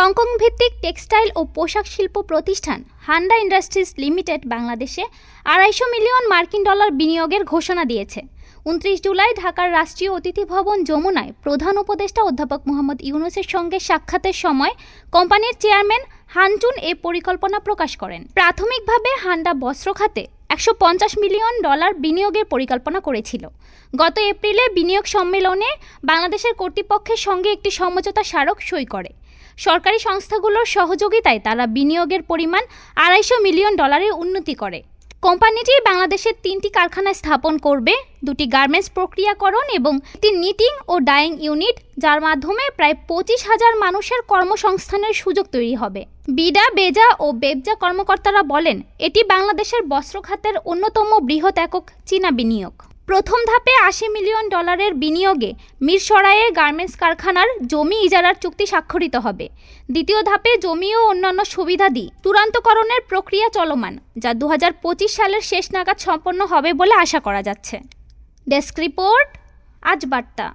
Hong Kong ভিত্তিক textile ও পোশাক শিল্প প্রতিষ্ঠান হান্ডা ইন্ডাস্ট্রিজ লিমিটেড বাংলাদেশে আড়াইশো মিলিয়ন মার্কিন ডলার বিনিয়োগের ঘোষণা দিয়েছে। উনত্রিশ জুলাই ঢাকার রাষ্ট্রীয় অতিথি ভবন যমুনায় প্রধান উপদেষ্টা অধ্যাপক মোহাম্মদ ইউনুসের সঙ্গে সাক্ষাতের সময় কোম্পানির চেয়ারম্যান হানচুন এ পরিকল্পনা প্রকাশ করেন। প্রাথমিকভাবে হান্ডা বস্ত্র খাতে একশো পঞ্চাশ মিলিয়ন ডলার বিনিয়োগের পরিকল্পনা করেছিল। গত এপ্রিলে বিনিয়োগ সম্মেলনে বাংলাদেশের কর্তৃপক্ষের সঙ্গে একটি সমঝোতা স্মারক সই করে। সরকারি সংস্থাগুলোর সহযোগিতায় তারা বিনিয়োগের পরিমাণ আড়াইশো মিলিয়ন ডলারের উন্নতি করে। কোম্পানিটি বাংলাদেশের তিনটি কারখানা স্থাপন করবে, দুটি গার্মেন্টস প্রক্রিয়াকরণ এবং একটি নিটিং ও ডাইং ইউনিট, যার মাধ্যমে প্রায় পঁচিশ হাজার মানুষের কর্মসংস্থানের সুযোগ তৈরি হবে। বিডা, বেজা ও বেবজা কর্মকর্তারা বলেন, এটি বাংলাদেশের বস্ত্র খাতের অন্যতম বৃহৎ একক চীনা বিনিয়োগ। প্রথম ধাপে আশি মিলিয়ন ডলারের বিনিয়োগে মিরসরাইয়ে গার্মেন্টস কারখানার জমি ইজারার চুক্তি স্বাক্ষরিত হবে। দ্বিতীয় ধাপে জমি ও অন্যান্য সুবিধাদি চূড়ান্তকরণের প্রক্রিয়া চলমান, যা দু হাজার পঁচিশ সালের শেষ নাগাদ সম্পন্ন হবে বলে আশা করা যাচ্ছে। ডেস্ক রিপোর্ট, আজ বার্তা।